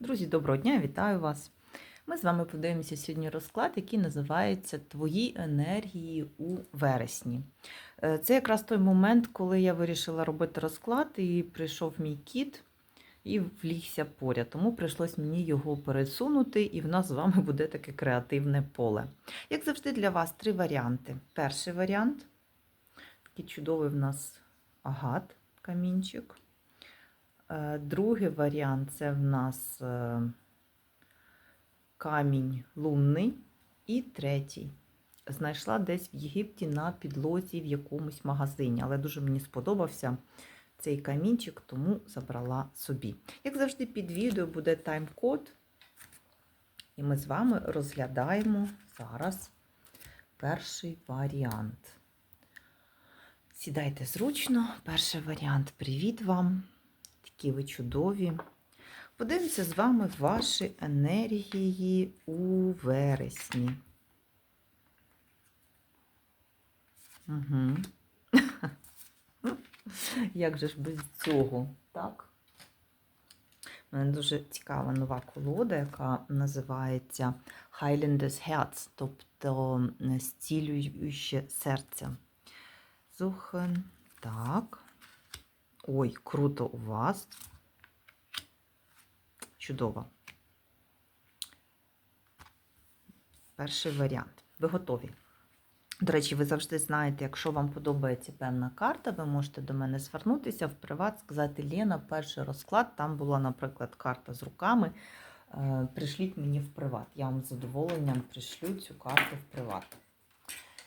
Друзі, доброго дня, вітаю вас! Ми з вами подивимося сьогодні розклад, який називається Твої енергії у вересні. Е, Це якраз той момент, коли я вирішила робити розклад, і прийшов мій кіт і влігся поряд. Тому прийшлось мені його пересунути, і в нас з вами буде таке креативне поле. Як завжди, для вас три варіанти. Перший варіант такий чудовий в нас агат, камінчик. Е, Другий варіант це в нас е, камінь лунний. І третій. Знайшла десь в Єгипті на підлозі в якомусь магазині, але дуже мені сподобався цей камінчик, тому забрала собі. Як завжди, під відео буде тайм-код, і ми з вами розглядаємо зараз перший варіант. Сідайте зручно, перший варіант. Привіт вам! Такі ви чудові. Подивимося з вами ваші енергії у вересні. Угу. Як же ж без цього, так? У мене дуже цікава нова колода, яка називається Highlanders Herz, тобто зцілююче серце. Зухен. Так. Ой, круто у вас. Чудово. Перший варіант. Ви готові. До речі, ви завжди знаєте, якщо вам подобається певна карта, ви можете до мене звернутися в приват, сказати, Лена, перший розклад, там була, наприклад, карта з руками. Е, Пришліть мені в приват. Я вам з задоволенням пришлю цю карту в приват.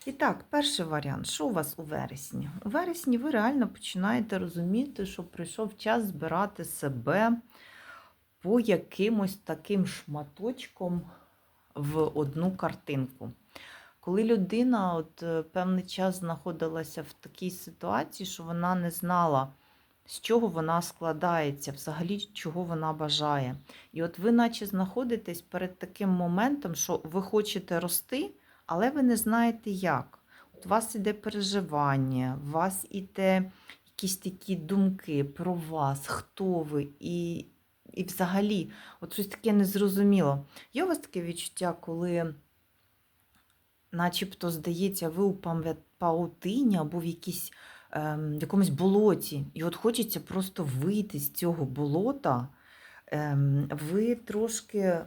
І так, перший варіант. Що у вас у вересні? У вересні ви реально починаєте розуміти, що прийшов час збирати себе по якимось таким шматочком в одну картинку. Коли людина от, е, певний час знаходилася в такій ситуації, що вона не знала, з чого вона складається, взагалі чого вона бажає. І от ви, наче, знаходитесь перед таким моментом, що ви хочете рости, але ви не знаєте як. От у вас іде переживання, у вас іде якісь такі думки про вас, хто ви, і, і взагалі, от щось таке незрозуміло. Є у вас таке відчуття, коли начебто, здається, ви у паутині або в якійсь, ем, якомусь болоті. І от хочеться просто вийти з цього болота. Ем, ви трошки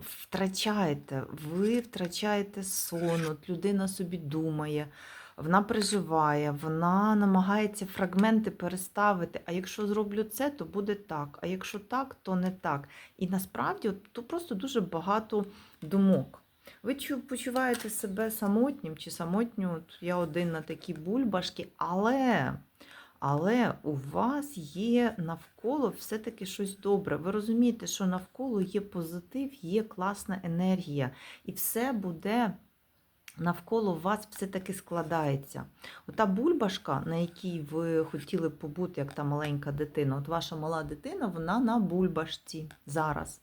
втрачаєте, ви втрачаєте сон, от людина собі думає, вона переживає, вона намагається фрагменти переставити. А якщо зроблю це, то буде так. А якщо так, то не так. І насправді от, то просто дуже багато думок. Ви почуваєте себе самотнім чи самотньо, от я один на такій бульбашки, але, але у вас є навколо все-таки щось добре. Ви розумієте, що навколо є позитив, є класна енергія, і все буде навколо вас все-таки складається. Ота бульбашка, на якій ви хотіли побути, як та маленька дитина, от ваша мала дитина, вона на бульбашці зараз.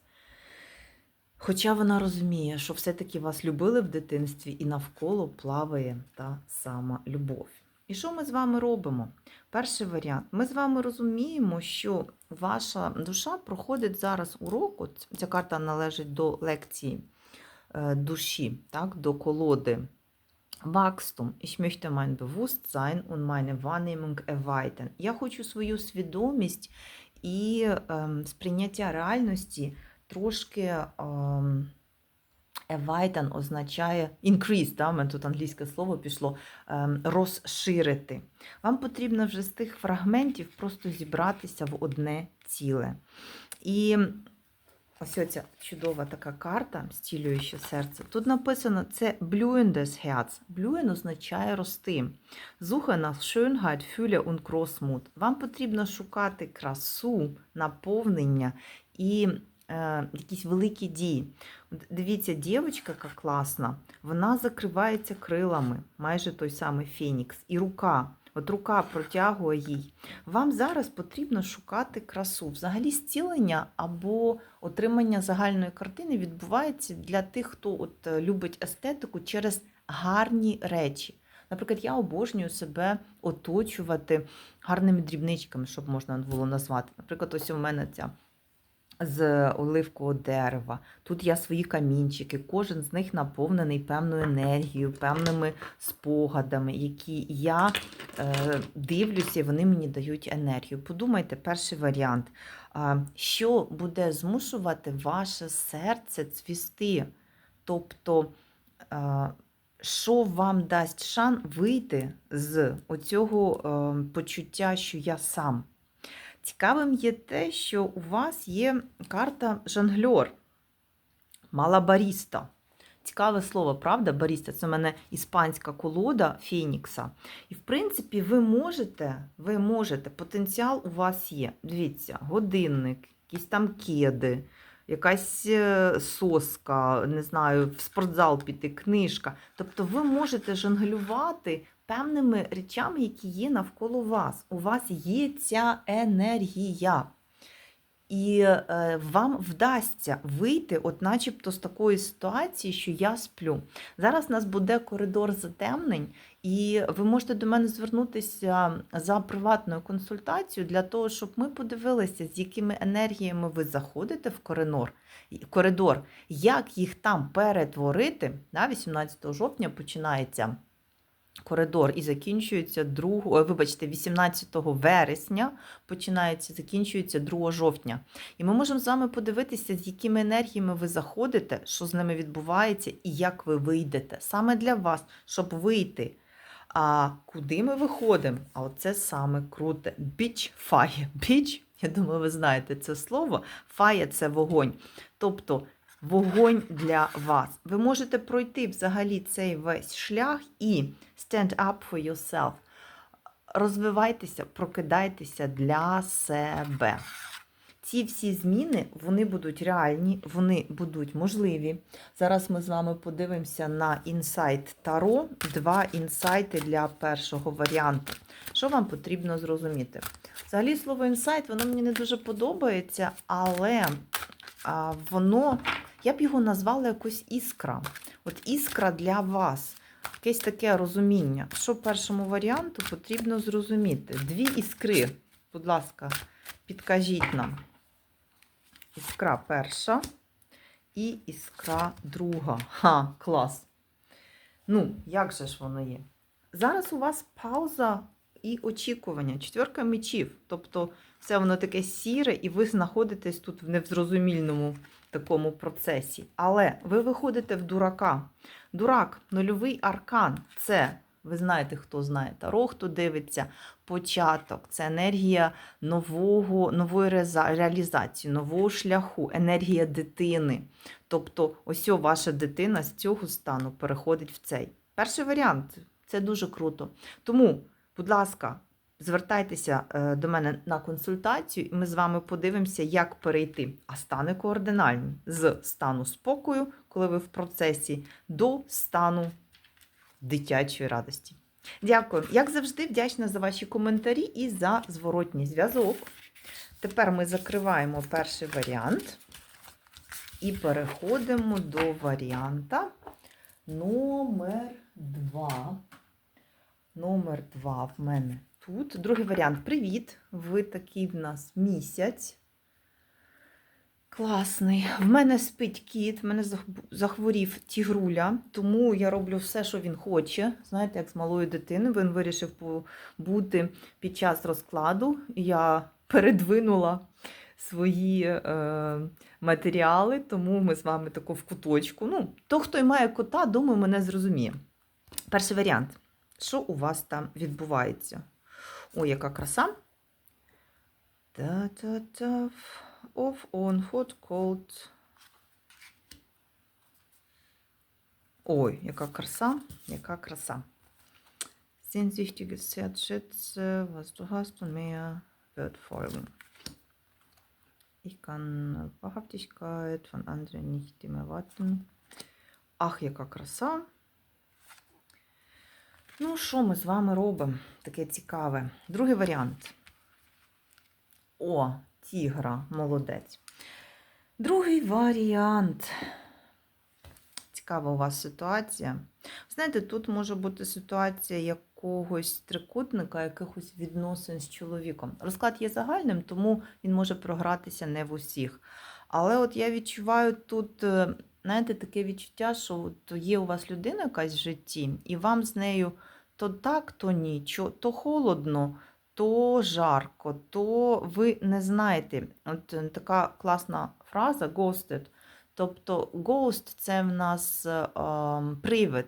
Хоча вона розуміє, що все-таки вас любили в дитинстві і навколо плаває та сама любов. І що ми з вами робимо? Перший варіант. Ми з вами розуміємо, що ваша душа проходить зараз урок. От ця карта належить до лекції е, душі, так, до колоди. Wachstum. Ich möchte mein Bewusstsein und meine Wahrnehmung erweitern. Я хочу свою свідомість і ем, сприйняття реальності трошки ем, erweitern означає increase, да, мене тут англійське слово пішло, ем, розширити. Вам потрібно вже з тих фрагментів просто зібратися в одне ціле. І ось ця чудова така карта, зцілююче серце. Тут написано це blühendes Herz. Blühen означає рости. Suche nach Schönheit, Fülle und Großmut. Вам потрібно шукати красу, наповнення і якісь великі дії. Дивіться, дівчинка, яка класна, вона закривається крилами, майже той самий Фенікс, і рука. От рука протягує їй. Вам зараз потрібно шукати красу. Взагалі, зцілення або отримання загальної картини відбувається для тих, хто от е, любить естетику через гарні речі. Наприклад, я обожнюю себе оточувати гарними дрібничками, щоб можна було назвати. Наприклад, ось у мене ця з оливкового дерева. Тут я свої камінчики, кожен з них наповнений певною енергією, певними спогадами, які я е, дивлюся, і вони мені дають енергію. Подумайте, перший варіант. Що буде змушувати ваше серце цвісти? Тобто, а, що вам дасть шан вийти з оцього е, почуття, що я сам? Цікавим є те, що у вас є карта жонгльор, малабаріста. Цікаве слово, правда? Баріста це в мене іспанська колода Фенікса. І, в принципі, ви можете, ви можете, потенціал у вас є. Дивіться, годинник, якісь там кеди, якась е, соска, не знаю, в спортзал піти, книжка. Тобто ви можете жонглювати певними речами, які є навколо вас. У вас є ця енергія. І е, вам вдасться вийти, от начебто, з такої ситуації, що я сплю. Зараз у нас буде коридор затемнень, і ви можете до мене звернутися за приватною консультацією для того, щоб ми подивилися, з якими енергіями ви заходите в коридор, коридор як їх там перетворити. Да, 18 жовтня починається коридор і закінчується 2, ой, вибачте, 18 вересня починається, закінчується 2 жовтня. І ми можемо з вами подивитися, з якими енергіями ви заходите, що з ними відбувається, і як ви вийдете. Саме для вас, щоб вийти. А куди ми виходимо? А оце саме круте. Біч фає. Біч, я думаю, ви знаєте це слово. Фає це вогонь. Тобто вогонь для вас. Ви можете пройти взагалі цей весь шлях і stand up for yourself. Розвивайтеся, прокидайтеся для себе. Ці всі зміни вони будуть реальні, вони будуть можливі. Зараз ми з вами подивимося на інсайт Таро. Два інсайти для першого варіанту. Що вам потрібно зрозуміти? Взагалі, слово інсайт, воно мені не дуже подобається, але воно, я б його назвала якось іскра. От іскра для вас. Якесь таке розуміння. Що першому варіанту потрібно зрозуміти? Дві іскри, будь ласка, підкажіть нам. Іскра перша і іскра друга. Ха, клас. Ну, як же ж воно є? Зараз у вас пауза і очікування. Четверка мечів. Тобто, все воно таке сіре, і ви знаходитесь тут в невзрозумільному такому процесі. Але ви виходите в дурака. Дурак, нульовий аркан це. Ви знаєте, хто знає Таро, хто дивиться початок, це енергія нового, нової реалізації, нового шляху, енергія дитини. Тобто, ось ваша дитина з цього стану переходить в цей. Перший варіант це дуже круто. Тому, будь ласка, звертайтеся е, до мене на консультацію, і ми з вами подивимося, як перейти. А стани координальні з стану спокою, коли ви в процесі, до стану дитячої радості. Дякую. Як завжди, вдячна за ваші коментарі і за зворотній зв'язок. Тепер ми закриваємо перший варіант і переходимо до варіанта номер 2. Номер 2 в мене тут. Другий варіант. Привіт! Ви такий в нас місяць. Класний. В мене спить кіт, в мене захворів тігруля, тому я роблю все, що він хоче. Знаєте, як з малою дитиною він вирішив бути під час розкладу. Я передвинула свої е, матеріали, тому ми з вами тако в куточку. Ну, то, хто й має кота, думаю, мене зрозуміє. Перший варіант. Що у вас там відбувається? Ой, яка краса. Та-та-та. Off, on, hot, cold. Ой, яка краса, яка краса. Sehnsüchtiges Herz, schätze, was du hast und mehr wird folgen. Ich kann Wahrhaftigkeit von anderen nicht immer erwarten. Ах, яка краса. Ну, що ми з вами робимо? Таке цікаве. Другий варіант. О, тігра, молодець. Другий варіант. цікава у вас ситуація. Знаєте, тут може бути ситуація якогось трикутника, якихось відносин з чоловіком. Розклад є загальним, тому він може програтися не в усіх. Але от я відчуваю тут, е, знаєте, таке відчуття, що от є у вас людина якась в житті, і вам з нею то так, то ні, то холодно, то жарко, то ви не знаєте. От е, така класна фраза ghosted. Тобто ghost – це в нас е, ем, привид.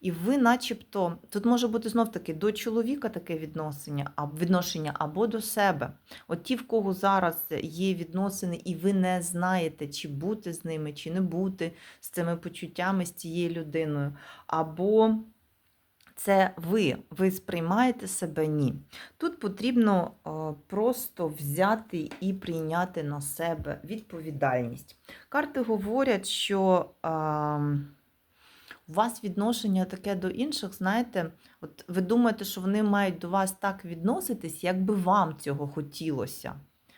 І ви, начебто, тут може бути знов таки до чоловіка таке відношення, відношення або до себе. От ті, в кого зараз є відносини, і ви не знаєте, чи бути з ними, чи не бути з цими почуттями, з цією людиною. Або це ви, ви сприймаєте себе ні. Тут потрібно е, просто взяти і прийняти на себе відповідальність. Карти говорять, що е, у вас відношення таке до інших, знаєте, от ви думаєте, що вони мають до вас так відноситись, як би вам цього хотілося.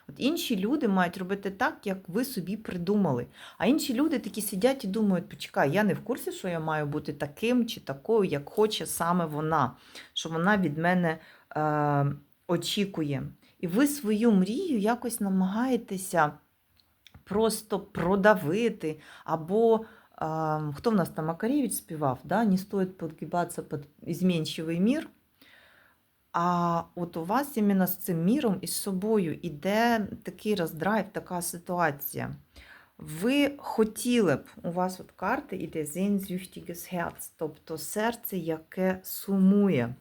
От інші люди мають робити так, як ви собі придумали. А інші люди такі сидять і думають, почекай, я не в курсі, що я маю бути таким чи такою, як хоче саме вона, що вона від мене е, очікує. І ви свою мрію якось намагаєтеся просто продавити. Або е, хто в нас там Макаревич співав, да? не стоїть подгибатися під змінчивий мір. А от у вас іменно з цим міром і з собою іде такий роздрайв, така ситуація. Ви хотіли б, у вас от карти іде Sehnsüchtiges Herz, тобто серце, яке сумує.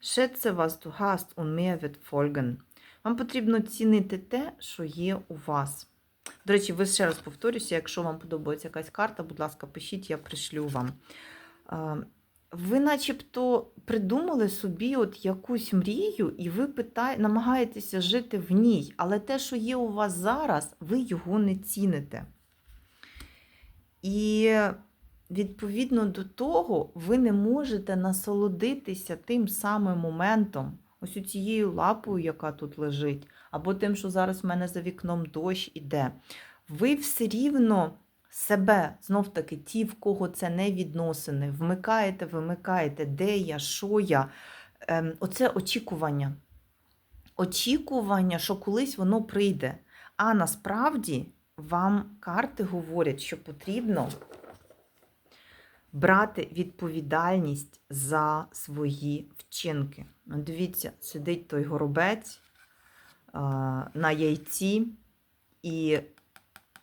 Schätze, was du hast und mehr wird. Вам потрібно цінити те, що є у вас. До речі, ви ще раз повторюся, якщо вам подобається якась карта, будь ласка, пишіть, я пришлю вам. Ви начебто придумали собі от якусь мрію, і ви питає, намагаєтеся жити в ній, але те, що є у вас зараз, ви його не ціните. І відповідно до того, ви не можете насолодитися тим самим моментом, ось цією лапою, яка тут лежить, або тим, що зараз в мене за вікном дощ іде. Ви все рівно себе, знов таки, ті, в кого це не відносини, вмикаєте, вимикаєте, де я, що я. Ем, оце очікування. Очікування, що колись воно прийде. А насправді вам карти говорять, що потрібно брати відповідальність за свої вчинки. Ну, Дивіться, сидить той горобець на яйці, і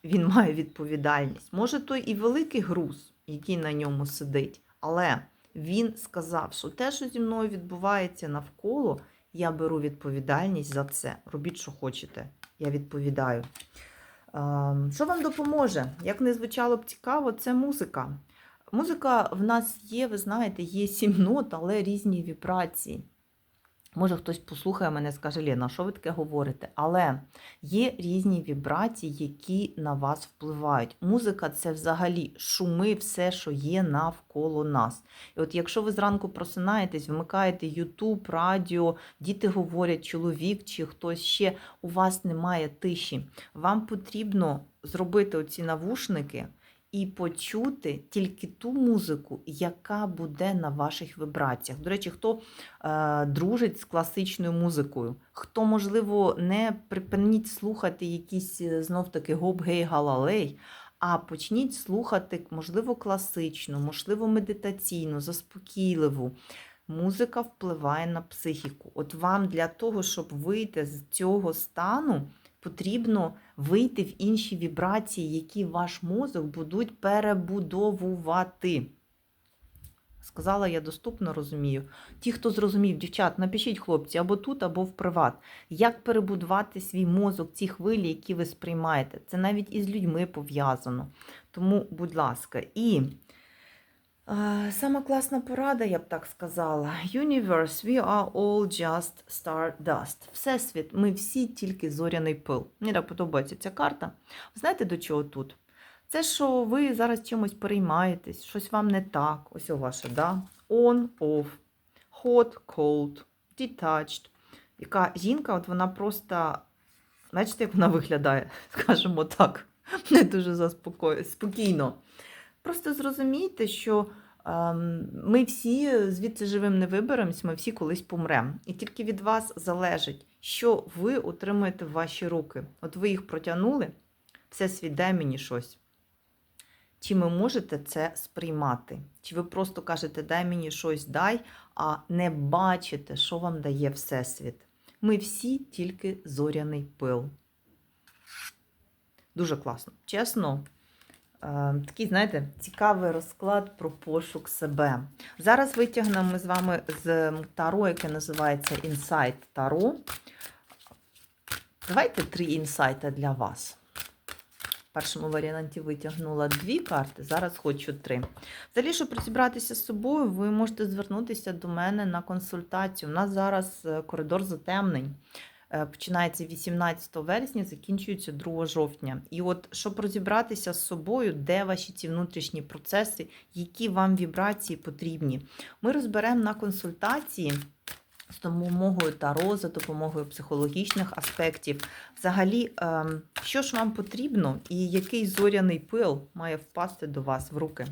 він має відповідальність. Може, той і великий груз, який на ньому сидить, але він сказав, що те, що зі мною відбувається навколо, я беру відповідальність за це. Робіть, що хочете. Я відповідаю. Ем, Що вам допоможе? Як не звучало б цікаво, це музика. Музика в нас є, ви знаєте, є сім нот, але різні вібрації. Може, хтось послухає мене і скаже, Лена, що ви таке говорите? Але є різні вібрації, які на вас впливають. Музика це взагалі шуми, все, що є навколо нас. І от якщо ви зранку просинаєтесь, вмикаєте YouTube, радіо, діти говорять, чоловік чи хтось ще, у вас немає тиші. Вам потрібно зробити оці навушники і почути тільки ту музику, яка буде на ваших вібраціях. До речі, хто е, дружить з класичною музикою, хто, можливо, не припиніть слухати якісь знов таки гоп-гей галалей, а почніть слухати, можливо, класичну, можливо, медитаційну, заспокійливу. Музика впливає на психіку. От вам для того, щоб вийти з цього стану, потрібно вийти в інші вібрації, які ваш мозок будуть перебудовувати. Сказала я доступно розумію. Ті, хто зрозумів, дівчат, напишіть хлопці або тут, або в приват. Як перебудувати свій мозок, ці хвилі, які ви сприймаєте? Це навіть із людьми пов'язано. Тому, будь ласка, і сама класна порада, я б так сказала. Universe, we are all just stardust. Всесвіт, ми всі тільки зоряний пил. Мені так подобається ця карта. Знаєте, до чого тут? Це, що ви зараз чимось переймаєтесь, щось вам не так. Ось у ваше, да? On, off, hot, cold, detached. Яка жінка, от вона просто, бачите, як вона виглядає, скажімо так, не дуже заспокоює, спокійно. Просто зрозумійте, що ем, ми всі звідси живим не виберемось, ми всі колись помремо. І тільки від вас залежить, що ви отримуєте в ваші руки. От ви їх протягнули, все світ мені щось. Чи ви можете це сприймати? Чи ви просто кажете, дай мені щось дай, а не бачите, що вам дає Всесвіт? Ми всі тільки зоряний пил. Дуже класно. Чесно, такий, знаєте, цікавий розклад про пошук себе. Зараз витягнемо ми з вами з Таро, яке називається Інсайт Таро. Давайте три інсайти для вас. В першому варіанті витягнула дві карти, зараз хочу три. Взагалі, щоб розібратися з собою, ви можете звернутися до мене на консультацію. У нас зараз е, коридор затемнень. Е, Починається 18 вересня, закінчується 2 жовтня. І от щоб розібратися з собою, де ваші ці внутрішні процеси, які вам вібрації потрібні, ми розберемо на консультації з допомогою таро, за допомогою психологічних аспектів. Взагалі, ем, що ж вам потрібно і який зоряний пил має впасти до вас в руки.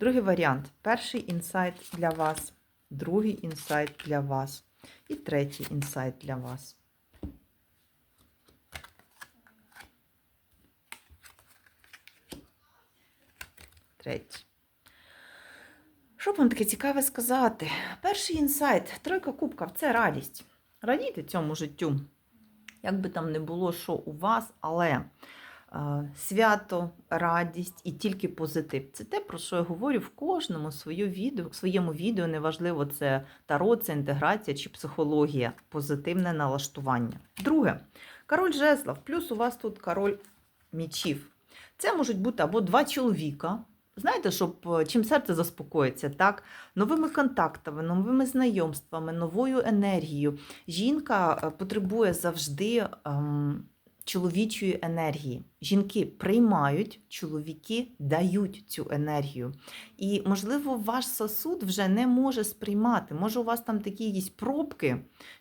Другий варіант. Перший інсайт для вас, другий інсайт для вас і третій інсайт для вас. Третій. Що б вам таке цікаве сказати? Перший інсайт, тройка кубків це радість. Радійте цьому життю. Як би там не було, що у вас, але е, свято, радість і тільки позитив. Це те, про що я говорю в кожному відео, своєму відео, неважливо, це таро, це інтеграція чи психологія, позитивне налаштування. Друге, король жезлов, плюс у вас тут король мічів. Це можуть бути або два чоловіка. Знаєте, щоб е, чим серце заспокоїться, так? Новими контактами, новими знайомствами, новою енергією. Жінка е, потребує завжди ем, чоловічої енергії. Жінки приймають, чоловіки дають цю енергію. І, можливо, ваш сосуд вже не може сприймати. Може, у вас там такі якісь пробки,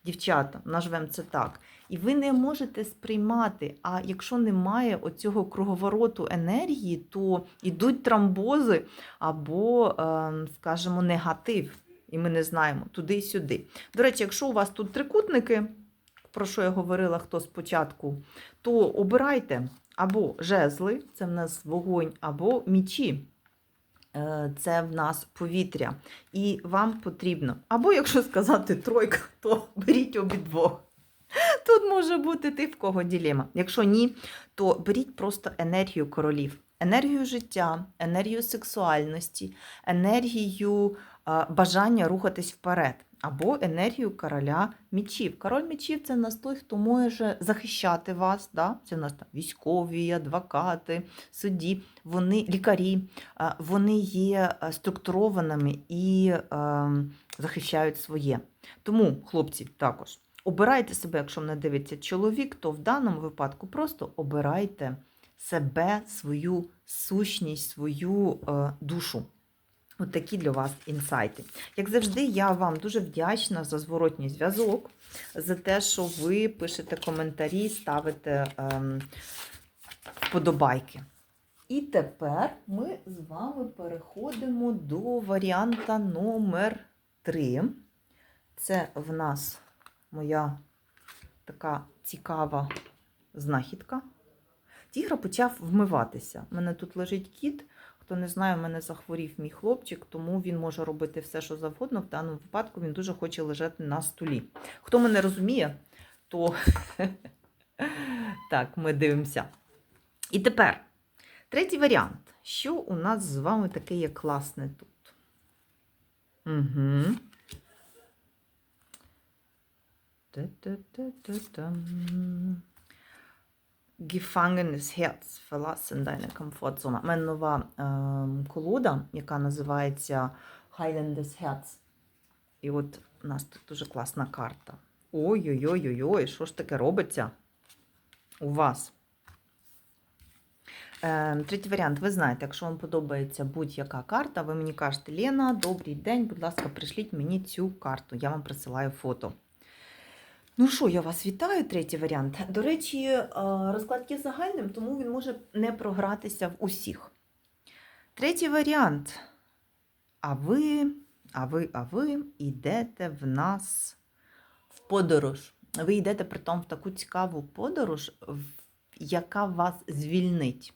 дівчата, назвемо це так. І ви не можете сприймати. А якщо немає оцього круговороту енергії, то йдуть тромбози або, ем, скажімо, негатив. І ми не знаємо туди і сюди. До речі, якщо у вас тут трикутники, про що я говорила хто спочатку, то обирайте або жезли, це в нас вогонь, або мічі. Е, Це в нас повітря. І вам потрібно. Або, якщо сказати тройка, то беріть обидвох. Тут може бути ти в кого ділема. Якщо ні, то беріть просто енергію королів, енергію життя, енергію сексуальності, енергію а, бажання рухатись вперед, або енергію короля мічів. Король мічів це нас той, хто може захищати вас. Да? Це в нас там військові, адвокати, судді, вони лікарі, а, вони є структурованими і а, захищають своє. Тому, хлопці, також. Обирайте себе, якщо мене дивиться чоловік, то в даному випадку просто обирайте себе, свою сущність, свою е, душу. От такі для вас інсайти. Як завжди, я вам дуже вдячна за зворотній зв'язок, за те, що ви пишете коментарі, ставите ем, вподобайки. І тепер ми з вами переходимо до варіанта номер 3. Це в нас моя така цікава знахідка. Тігра почав вмиватися. У мене тут лежить кіт. Хто не знає, в мене захворів мій хлопчик, тому він може робити все, що завгодно. В даному випадку він дуже хоче лежати на столі. Хто мене розуміє, то так, ми дивимося. І тепер третій варіант. Що у нас з вами таке є класне тут? Угу. Gefangenes Herz, verlassen deine Komfortzone. У мене нова ем, колода, яка називається Heilendes Herz. І от у нас тут дуже класна карта. Ой-ой-ой-ой, що ж таке робиться у вас? Е, третій варіант. Ви знаєте, якщо вам подобається будь-яка карта, ви мені кажете, Лена, добрий день, будь ласка, пришліть мені цю карту. Я вам присилаю фото. Ну що, я вас вітаю, третій варіант. До речі, е, розклад є загальним, тому він може не програтися в усіх. Третій варіант. А ви, а ви, а ви йдете в нас в подорож. Ви йдете притом в таку цікаву подорож, яка вас звільнить.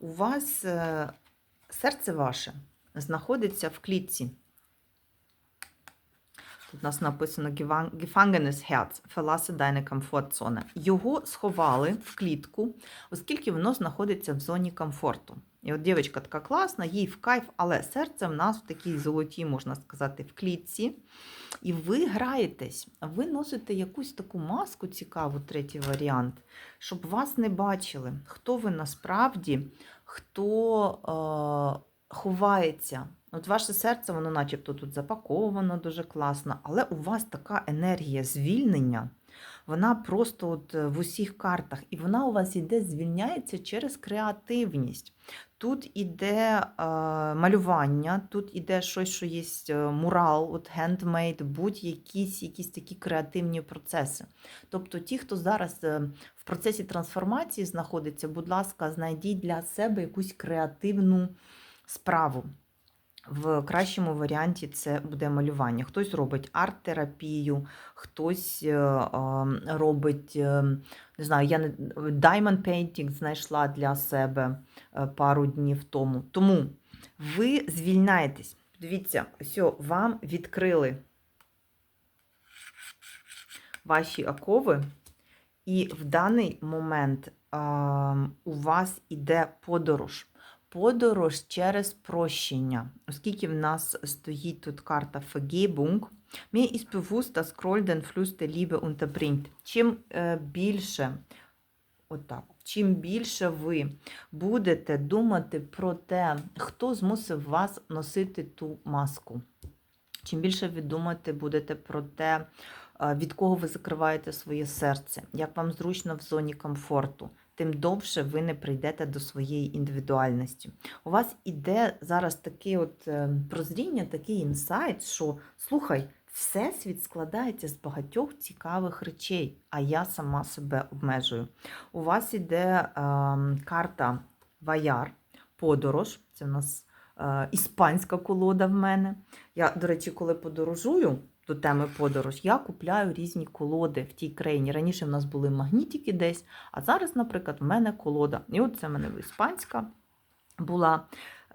У вас е, серце ваше знаходиться в клітці. Тут у нас написано «Gevan- Gefangenes Herz, verlasse deine Komfortzone». Його сховали в клітку, оскільки воно знаходиться в зоні комфорту. І от дівчинка така класна, їй в кайф, але серце в нас в такій золотій, можна сказати, в клітці. І ви граєтесь, ви носите якусь таку маску цікаву, третій варіант, щоб вас не бачили, хто ви насправді, хто е, ховається. От ваше серце, воно начебто тут запаковано дуже класно, але у вас така енергія звільнення, вона просто от е, в усіх картах, і вона у вас іде, звільняється через креативність. Тут іде е, малювання, тут іде щось, що є е, мурал, от handmade, будь-якісь якісь такі креативні процеси. Тобто ті, хто зараз е, в процесі трансформації знаходиться, будь ласка, знайдіть для себе якусь креативну справу. В кращому варіанті це буде малювання. Хтось робить арт-терапію, хтось е, е, робить, е, не знаю, я diamond painting знайшла для себе пару днів тому. Тому ви звільняєтесь. Дивіться, ось вам відкрили ваші окови, і в даний момент у вас іде подорож. Подорож через прощення. Оскільки в нас стоїть тут карта Vergebung, dass Kroll den Fluss der Liebe unterbringt. Чим е, більше, отак, чим більше ви будете думати про те, хто змусив вас носити ту маску, чим більше ви думати будете про те, е, від кого ви закриваєте своє серце, як вам зручно в зоні комфорту, тим довше ви не прийдете до своєї індивідуальності. У вас іде зараз таке от е, прозріння, такий інсайт, що слухай, всесвіт складається з багатьох цікавих речей, а я сама себе обмежую. У вас іде е, карта Ваяр, подорож. Це в нас е, іспанська колода в мене. Я, до речі, коли подорожую до теми подорож, я купляю різні колоди в тій країні. Раніше в нас були магнітики десь, а зараз, наприклад, в мене колода. І от це в мене іспанська була.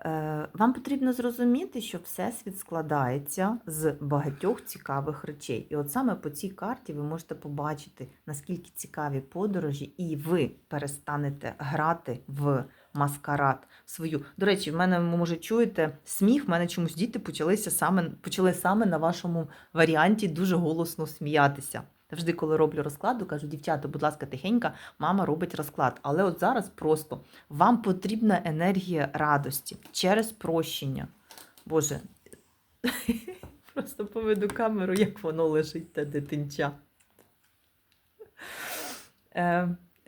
Е, Вам потрібно зрозуміти, що Всесвіт складається з багатьох цікавих речей. І от саме по цій карті ви можете побачити, наскільки цікаві подорожі, і ви перестанете грати в маскарад свою. До речі, в мене, може, чуєте сміх, в мене чомусь діти почалися саме, почали саме на вашому варіанті дуже голосно сміятися. Завжди, коли роблю розкладу, кажу, дівчата, будь ласка, тихенько, мама робить розклад. Але от зараз просто вам потрібна енергія радості через прощення. Боже, просто поведу камеру, як воно лежить, те дитинча.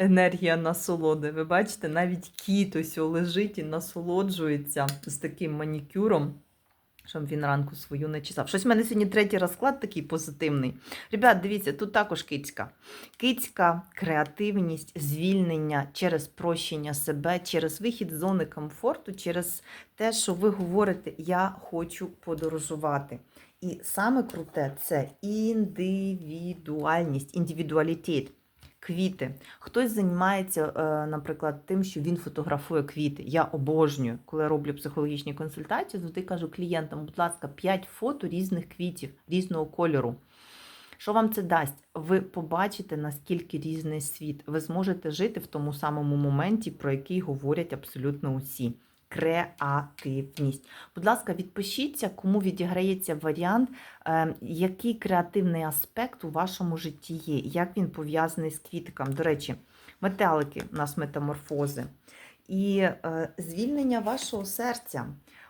Енергія насолоди. Ви бачите, навіть кіт ось лежить і насолоджується з таким манікюром, щоб він ранку свою не чесав. Щось в мене сьогодні третій розклад такий позитивний. Ребят, дивіться, тут також кицька. Кицька, креативність, звільнення через прощення себе, через вихід з зони комфорту, через те, що ви говорите, я хочу подорожувати. І саме круте це індивідуальність, індивідуалітет. Квіти. Хтось займається, е, наприклад, тим, що він фотографує квіти. Я обожнюю, коли я роблю психологічні консультації, завжди кажу клієнтам, будь ласка, 5 фото різних квітів, різного кольору. Що вам це дасть? Ви побачите, наскільки різний світ. Ви зможете жити в тому самому моменті, про який говорять абсолютно усі. Креативність. Будь ласка, відпишіться, кому відіграється варіант, е, який креативний аспект у вашому житті є, як він пов'язаний з квітком. До речі, метелики у нас метаморфози. І е, звільнення вашого серця.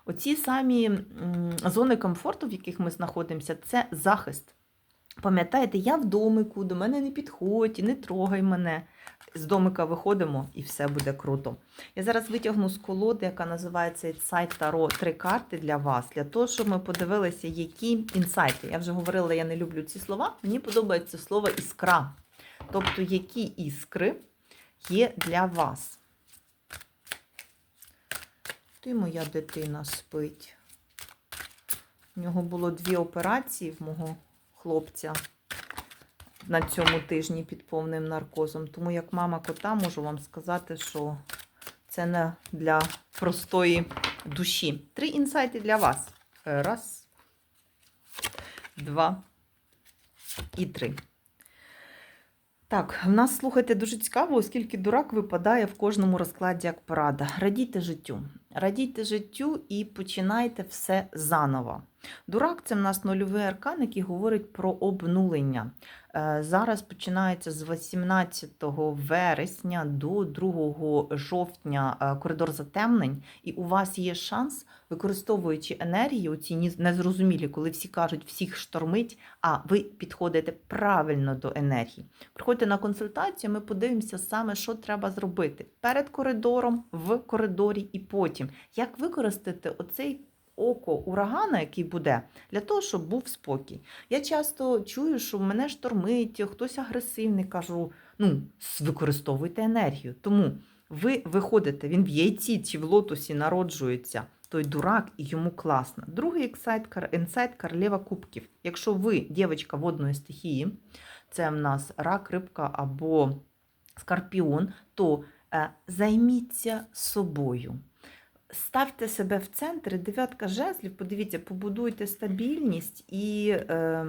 Оці самі зони комфорту, в яких ми знаходимося, це захист. Пам'ятаєте, я в домику, до мене не підходь, не трогай мене. З домика виходимо і все буде круто. Я зараз витягну з колоди, яка називається Insight Tarot, три карти для вас, для того, щоб ми подивилися, які інсайти. Я вже говорила, я не люблю ці слова. Мені подобається слово іскра. Тобто, які іскри є для вас. завжди моя дитина спить. У нього було дві операції в мого хлопця на цьому тижні під повним наркозом. Тому як мама кота можу вам сказати, що це не для простої душі. Три інсайти для вас. Раз, два і три. Так, в нас, слухайте, дуже цікаво, оскільки дурак випадає в кожному розкладі як порада. Радійте життю. Радійте життю і починайте все заново. Дурак це в нас нульовий аркан, який говорить про обнулення. Е, Зараз починається з 18 вересня до 2 жовтня е, коридор затемнень, і у вас є шанс, використовуючи енергію, ці незрозумілі, коли всі кажуть, всіх штормить, а ви підходите правильно до енергії. Приходьте на консультацію, ми подивимося саме, що треба зробити перед коридором, в коридорі і потім. Як використати оцей око урагана, який буде, для того, щоб був спокій. Я часто чую, що мене штормить, хтось агресивний, кажу, ну, використовуйте енергію. Тому ви виходите, він в яйці чи в лотосі народжується. Той дурак і йому класно. Другий інсайт, інсайт королева кубків. Якщо ви дівчинка водної стихії, це в нас рак, рибка або скорпіон, то е, займіться собою. Ставте себе в центр, дев'ятка жезлів, подивіться, побудуйте стабільність, і е,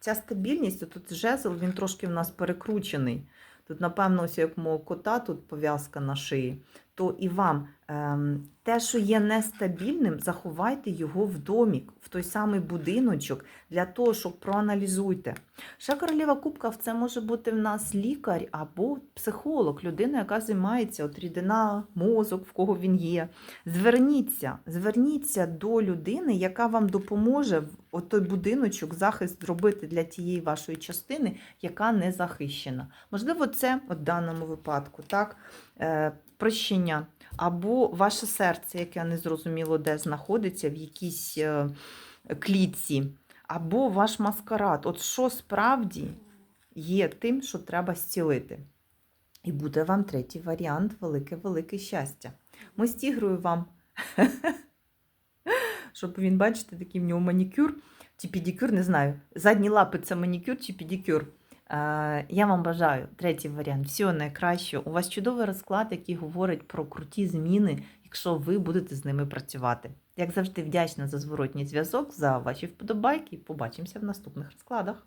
ця стабільність, тут жезл, він трошки в нас перекручений. Тут, напевно, ось як мого кота, тут пов'язка на шиї, то і вам ем, те, що є нестабільним, заховайте його в домік, в той самий будиночок, для того, щоб проаналізуйте. Ще королева кубків це може бути в нас лікар або психолог, людина, яка займається от рідина, мозок, в кого він є. Зверніться, зверніться до людини, яка вам допоможе от той будиночок, захист зробити для тієї вашої частини, яка не захищена. Можливо, це в даному випадку, так, е, прощення, або ваше серце, яке незрозуміло де знаходиться, в якійсь е, клітці, або ваш маскарад. От що справді є тим, що треба зцілити. І буде вам третій варіант велике-велике щастя. Ми з тігрою вам, щоб він, бачите, такий в нього манікюр чи педикюр, не знаю. Задні лапи це манікюр чи педикюр. Е, Я вам бажаю третій варіант. Всього найкращого. У вас чудовий розклад, який говорить про круті зміни, якщо ви будете з ними працювати. Як завжди, вдячна за зворотній зв'язок, за ваші вподобайки. Побачимося в наступних розкладах.